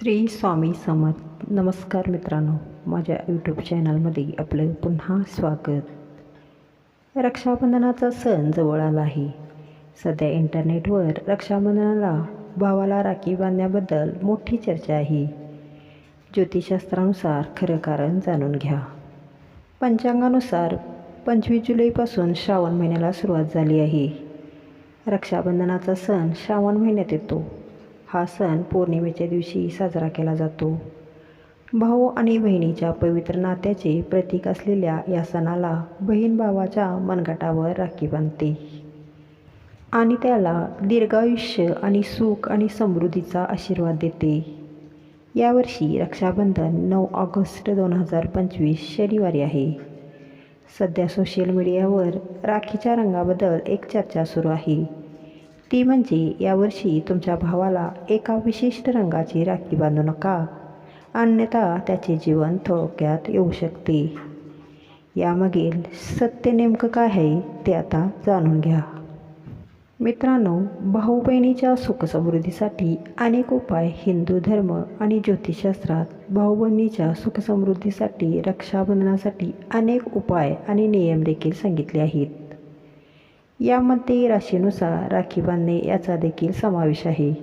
श्री स्वामी समर्थ. नमस्कार मित्रांनो. माझ्या यूट्यूब चॅनलमध्ये आपलं पुन्हा स्वागत. रक्षाबंधनाचा सण जवळ आला आहे. सध्या इंटरनेटवर रक्षाबंधनाला भावाला राखी बांधण्याबद्दल मोठी चर्चा आहे. ज्योतिषशास्त्रानुसार खरं कारण जाणून घ्या. पंचांगानुसार पंचवीस जुलैपासून श्रावण महिन्याला सुरुवात झाली आहे. रक्षाबंधनाचा सण श्रावण महिन्यात येतो. हा सण पौर्णिमेच्या दिवशी साजरा केला जातो. भाऊ आणि बहिणीच्या पवित्र नात्याचे प्रतीक असलेल्या या सणाला बहीण भावाच्या मनगटावर राखी बांधते. आणि त्याला दीर्घायुष्य आणि सुख आणि समृद्धीचा आशीर्वाद देते. यावर्षी रक्षाबंधन नऊ ऑगस्ट दोन हजार पंचवीस शनिवारी आहे. सध्या सोशल मीडियावर राखीच्या रंगाबद्दल एक चर्चा सुरू आहे. ती म्हणजे यावर्षी तुमच्या भावाला एका विशिष्ट रंगाची राखी बांधू नका. अन्यथा त्याचे जीवन थोडक्यात येऊ शकते. यामागील सत्य नेमकं काय आहे ते आता जाणून घ्या. मित्रांनो भाऊ बहिणीच्या सुखसमृद्धीसाठी अनेक उपाय हिंदू धर्म आणि ज्योतिषशास्त्रात भाऊ बहिणीच्या सुखसमृद्धीसाठी रक्षाबंधनासाठी अनेक उपाय आणि नियम देखील सांगितले आहेत. यामध्ये राशीनुसार राखी बांधणे याचा देखील समावेश आहे.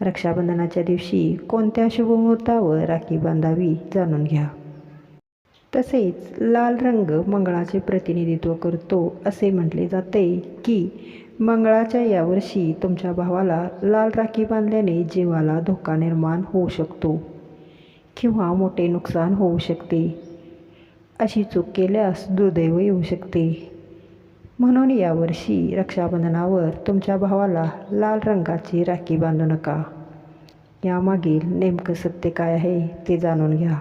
रक्षाबंधनाच्या दिवशी कोणत्या शुभमुहूर्तावर राखी बांधावी जाणून घ्या. तसेच लाल रंग मंगळाचे प्रतिनिधित्व करतो असे म्हटले जाते की मंगळाच्या यावर्षी तुमच्या भावाला लाल राखी बांधल्याने जीवाला धोका निर्माण होऊ शकतो किंवा मोठे नुकसान होऊ शकते. अशी चूक केल्यास दुर्दैव येऊ शकते. म्हणून यावर्षी रक्षाबंधनावर तुमच्या भावाला लाल रंगाची राखी बांधू नका. यामागील नेमकं सत्य काय आहे ते जाणून घ्या.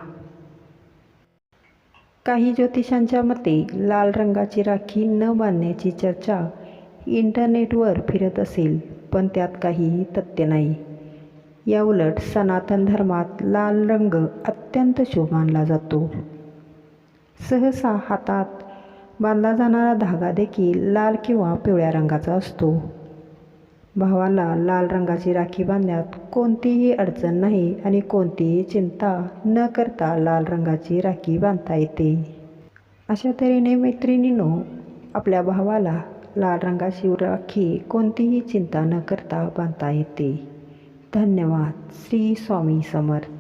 काही ज्योतिषांच्या मते लाल रंगाची राखी न बांधण्याची चर्चा इंटरनेटवर फिरत असेल पण त्यात काहीही तथ्य नाही. याउलट सनातन धर्मात लाल रंग अत्यंत शुभ मानला जातो. सहसा हातात बांधला जाणारा धागा देखील लाल किंवा पिवळ्या रंगाचा असतो. भावाला लाल रंगाची राखी बांधण्यात कोणतीही अडचण नाही आणि कोणतीही चिंता न करता लाल रंगाची राखी बांधता येते. अशा तऱ्हेने मैत्रिणीनो आपल्या भावाला लाल रंगाची राखी कोणतीही चिंता न करता बांधता येते. धन्यवाद. श्री स्वामी समर्थ.